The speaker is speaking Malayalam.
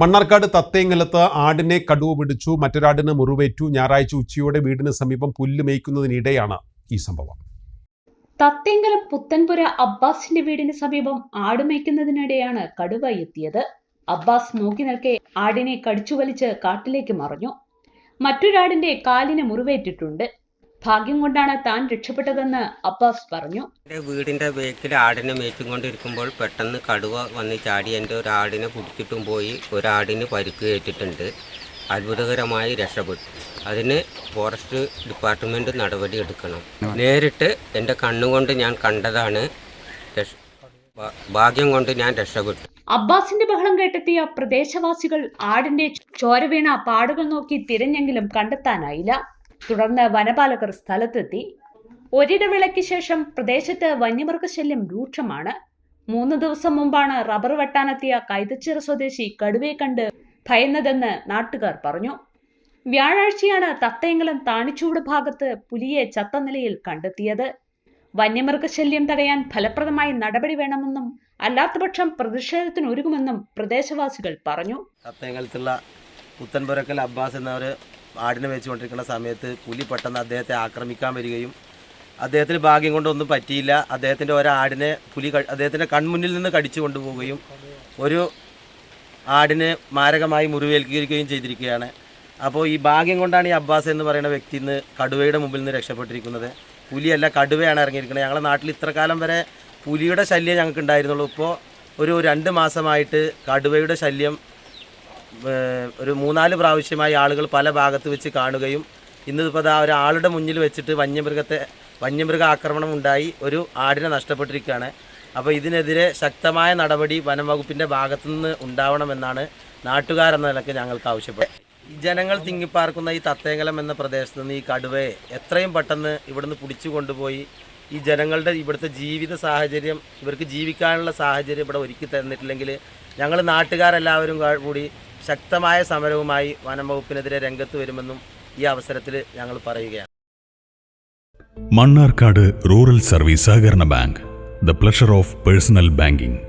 മണ്ണാർക്കാട് തത്തേങ്ങലത്ത് ആടിനെ കടുവ പിടിച്ചു മറ്റൊരാടിന് മുറിവേറ്റു. ഞായറാഴ്ച ഉച്ചയോടെ വീടിന് സമീപം പുല്ല് മേയ്ക്കുന്നതിനിടെയാണ് ഈ സംഭവം. തത്തേങ്കലം പുത്തൻപുര അബ്ബാസിന്റെ വീടിന് സമീപം ആട് മേയ്ക്കുന്നതിനിടെയാണ് കടുവ എത്തിയത്. അബ്ബാസ് നോക്കി നിൽക്കെ ആടിനെ കടിച്ചു വലിച്ച് കാട്ടിലേക്ക് മറഞ്ഞു. മറ്റൊരാടിന്റെ കാലിന് മുറിവേറ്റിട്ടുണ്ട്. ഭാഗ്യം കൊണ്ടാണ് താൻ രക്ഷപ്പെട്ടതെന്ന് അബ്ബാസ് പറഞ്ഞു. എന്റെ വീടിന്റെ ബേക്കിൽ ആടിനെ മേച്ചുകൊണ്ടിരിക്കുമ്പോൾ പെട്ടെന്ന് കടുവ വന്ന് ചാടി എന്റെ ഒരു ആടിനെ പിടിച്ചിട്ടും പോയി ഒരാടിന് പരിക്ക് ഏറ്റിട്ടുണ്ട്. അത്ഭുതകരമായി രക്ഷപ്പെട്ടു. അതിന് ഫോറസ്റ്റ് ഡിപ്പാർട്ട്മെന്റ് നടപടി എടുക്കണം. നേരിട്ട് എന്റെ കണ്ണുകൊണ്ട് ഞാൻ കണ്ടതാണ് ഭാഗ്യം കൊണ്ട് ഞാൻ രക്ഷപ്പെട്ടു. അബ്ബാസിന്റെ ബഹളം കേട്ടെത്തിയ പ്രദേശവാസികൾ ആടിന്റെ ചോരവീണ പാടുകൾ നോക്കി തിരഞ്ഞെങ്കിലും കണ്ടെത്താനായില്ല. തുടർന്ന് വനപാലകർ സ്ഥലത്തെത്തി. ഒരിടവേളയ്ക്ക് ശേഷം പ്രദേശത്ത് വന്യമൃഗശല്യം രൂക്ഷമാണ്. മൂന്ന് ദിവസം മുമ്പാണ് റബ്ബർ വെട്ടാനെത്തിയ കൈതച്ചിറ സ്വദേശി കടുവയെ കണ്ട് ഭയന്നതെന്ന് നാട്ടുകാർ പറഞ്ഞു. വ്യാഴാഴ്ചയാണ് തത്തയങ്കലം താണിച്ചൂട് ഭാഗത്ത് പുലിയെ ചത്ത നിലയിൽ കണ്ടെത്തിയത്. വന്യമൃഗശല്യം തടയാൻ ഫലപ്രദമായി നടപടി വേണമെന്നും അല്ലാത്തപക്ഷം പ്രതിഷേധത്തിനൊരുങ്ങുമെന്നും പ്രദേശവാസികൾ പറഞ്ഞു. തത്തയങ്കലത്തുള്ള പുത്തൻപുരക്കൽ അബ്ബാസ് എന്നവർ ആടിനെ വെച്ചുകൊണ്ടിരിക്കുന്ന സമയത്ത് പുലി പെട്ടെന്ന് അദ്ദേഹത്തെ ആക്രമിക്കാൻ വരികയും അദ്ദേഹത്തിന് ഭാഗ്യം കൊണ്ടൊന്നും പറ്റിയില്ല. അദ്ദേഹത്തിന്റെ ഒരാടിനെ പുലി അദ്ദേഹത്തിന്റെ കൺമുന്നിൽ നിന്ന് കടിച്ചു കൊണ്ടുപോവുകയും ഒരു ആടിനെ മാരകമായി മുറിവേൽക്കുകയും ചെയ്തിരിക്കുകയാണ്. അപ്പോൾ ഈ ഭാഗ്യം കൊണ്ടാണ് ഈ അബ്ബാസ് എന്ന് പറയുന്ന വ്യക്തി ഇന്ന് കടുവയുടെ മുമ്പിൽ നിന്ന് രക്ഷപ്പെട്ടിരിക്കുന്നത്. പുലിയല്ല കടുവയാണ് ഇറങ്ങിയിരിക്കുന്നത്. ഞങ്ങളുടെ നാട്ടിൽ ഇത്ര കാലം വരെ പുലിയുടെ ശല്യം ഞങ്ങൾക്ക് ഉണ്ടായിരുന്നുള്ളൂ ഇപ്പോൾ ഒരു രണ്ട് മാസമായിട്ട് കടുവയുടെ ശല്യം ഒരു മൂന്നാൽ പ്രാവശ്യമായി ആളുകൾ പല ഭാഗത്ത് വെച്ച് കാണുകയും ഇന്നിപ്പോൾ ഒരു ആളുടെ മുന്നിൽ വെച്ചിട്ട് വന്യമൃഗത്തെ വന്യമൃഗ ആക്രമണം ഉണ്ടായി ഒരു ആടിനെ നഷ്ടപ്പെട്ടിരിക്കുകയാണ്. അപ്പോൾ ഇതിനെതിരെ ശക്തമായ നടപടി വനം വകുപ്പിന്റെ ഭാഗത്തു നിന്ന് ഉണ്ടാവണമെന്നാണ് നാട്ടുകാരെന്ന നിലയ്ക്ക് ഞങ്ങൾക്ക് ആവശ്യപ്പെട്ടത്. ജനങ്ങൾ തിങ്ങിപ്പാർക്കുന്ന ഈ തത്തേങ്കലം എന്ന പ്രദേശത്ത് നിന്ന് ഈ കടുവയെ എത്രയും പെട്ടെന്ന് ഇവിടുന്ന് പിടിച്ചു കൊണ്ടുപോയി ഈ ജനങ്ങളുടെ ഇവിടുത്തെ ജീവിത സാഹചര്യം ഇവർക്ക് ജീവിക്കാനുള്ള സാഹചര്യം ഇവിടെ ഒരുക്കി തന്നിട്ടില്ലെങ്കിൽ ഞങ്ങൾ നാട്ടുകാരെല്ലാവരും കൂടി ശക്തമായ സമരവുമായി വനം വകുപ്പിനെതിരെ രംഗത്ത് വരുമെന്നും ഈ അവസരത്തിൽ ഞങ്ങൾ പറയുകയാണ്. മണ്ണാർക്കാട് റൂറൽ സർവീസ് സഹകരണ bank the pleasure of personal banking.